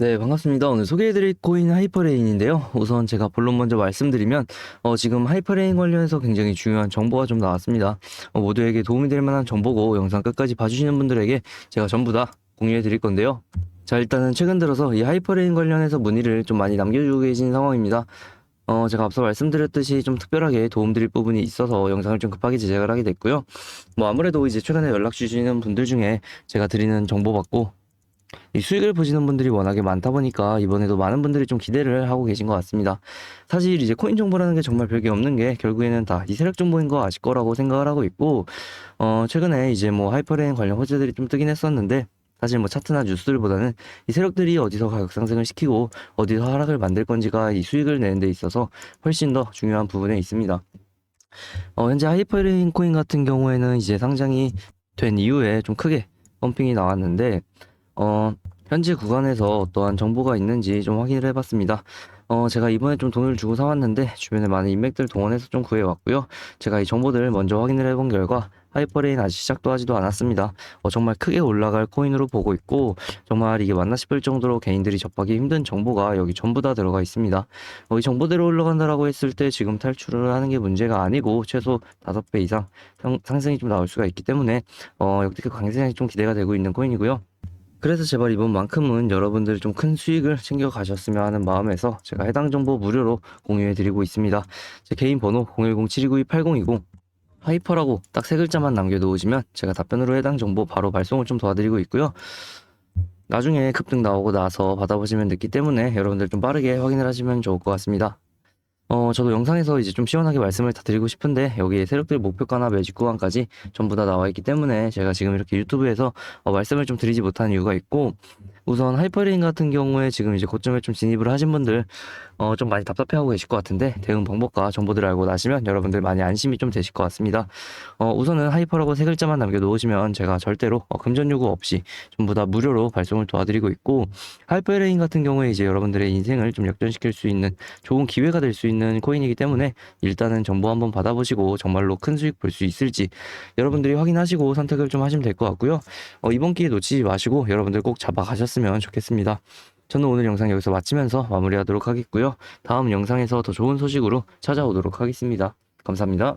네, 반갑습니다. 오늘 소개해드릴 코인 하이퍼레인인데요. 우선 제가 본론 먼저 말씀드리면, 어, 지금 하이퍼레인 관련해서 굉장히 중요한 정보가 좀 나왔습니다. 어, 모두에게 도움이 될 만한 정보고 영상 끝까지 봐주시는 분들에게 제가 전부 다 공유해드릴 건데요. 자, 일단은 최근 들어서 이 하이퍼레인 관련해서 문의를 좀 많이 남겨주고 계신 상황입니다. 어, 제가 앞서 말씀드렸듯이 좀 특별하게 도움드릴 부분이 있어서 영상을 좀 급하게 제작을 하게 됐고요. 뭐 아무래도 이제 최근에 연락 주시는 분들 중에 제가 드리는 정보 받고 이 수익을 보시는 분들이 워낙에 많다 보니까 이번에도 많은 분들이 좀 기대를 하고 계신 것 같습니다. 사실 이제 코인 정보라는 게 정말 별게 없는 게 결국에는 다 이 세력 정보인 거 아실 거라고 생각을 하고 있고, 어, 최근에 이제 뭐 하이퍼레인 관련 호재들이 좀 뜨긴 했었는데, 사실 뭐 차트나 뉴스들보다는 이 세력들이 어디서 가격 상승을 시키고 어디서 하락을 만들 건지가 이 수익을 내는 데 있어서 훨씬 더 중요한 부분에 있습니다. 어, 현재 하이퍼레인 코인 같은 경우에는 이제 상장이 된 이후에 좀 크게 펌핑이 나왔는데, 어, 현재 구간에서 어떠한 정보가 있는지 좀 확인을 해봤습니다. 어, 제가 이번에 좀 돈을 주고 사왔는데 주변에 많은 인맥들 동원해서 좀 구해왔고요. 제가 이 정보들을 먼저 확인을 해본 결과 하이퍼레인 아직 시작도 하지도 않았습니다. 어, 정말 크게 올라갈 코인으로 보고 있고 정말 이게 맞나 싶을 정도로 개인들이 접하기 힘든 정보가 여기 전부 다 들어가 있습니다. 어, 이 정보대로 올라간다라고 했을 때 지금 탈출을 하는 게 문제가 아니고 최소 5배 이상 상, 상승이 좀 나올 수가 있기 때문에 어, 역대급 강세장이 좀 기대가 되고 있는 코인이고요. 그래서 제발 이번만큼은 여러분들이 좀 큰 수익을 챙겨 가셨으면 하는 마음에서 제가 해당 정보 무료로 공유해 드리고 있습니다. 제 개인 번호 010-7292-8020 하이퍼라고 딱 세 글자만 남겨놓으시면 제가 답변으로 해당 정보 바로 발송을 좀 도와드리고 있고요. 나중에 급등 나오고 나서 받아보시면 늦기 때문에 여러분들 좀 빠르게 확인을 하시면 좋을 것 같습니다. 어, 저도 영상에서 이제 좀 시원하게 말씀을 다 드리고 싶은데, 여기에 세력들 목표가나 매직 구간까지 전부 다 나와 있기 때문에, 제가 지금 이렇게 유튜브에서 어, 말씀을 좀 드리지 못한 이유가 있고, 우선 하이퍼레인 같은 경우에 지금 이제 고점에 좀 진입을 하신 분들, 어, 좀 많이 답답해하고 계실 것 같은데, 대응 방법과 정보들을 알고 나시면 여러분들 많이 안심이 좀 되실 것 같습니다. 어, 우선은 하이퍼라고 세 글자만 남겨놓으시면 제가 절대로 어, 금전 요구 없이 전부 다 무료로 발송을 도와드리고 있고, 하이퍼레인 같은 경우에 이제 여러분들의 인생을 좀 역전시킬 수 있는 좋은 기회가 될 수 있는 코인이기 때문에 일단은 정보 한번 받아보시고 정말로 큰 수익 볼 수 있을지 여러분들이 확인하시고 선택을 좀 하시면 될 것 같고요. 어, 이번 기회 놓치지 마시고 여러분들 꼭 잡아가 셨으면 좋겠습니다. 저는 오늘 영상 여기서 마치면서 마무리하도록 하겠고요. 다음 영상에서 더 좋은 소식으로 찾아오도록 하겠습니다. 감사합니다.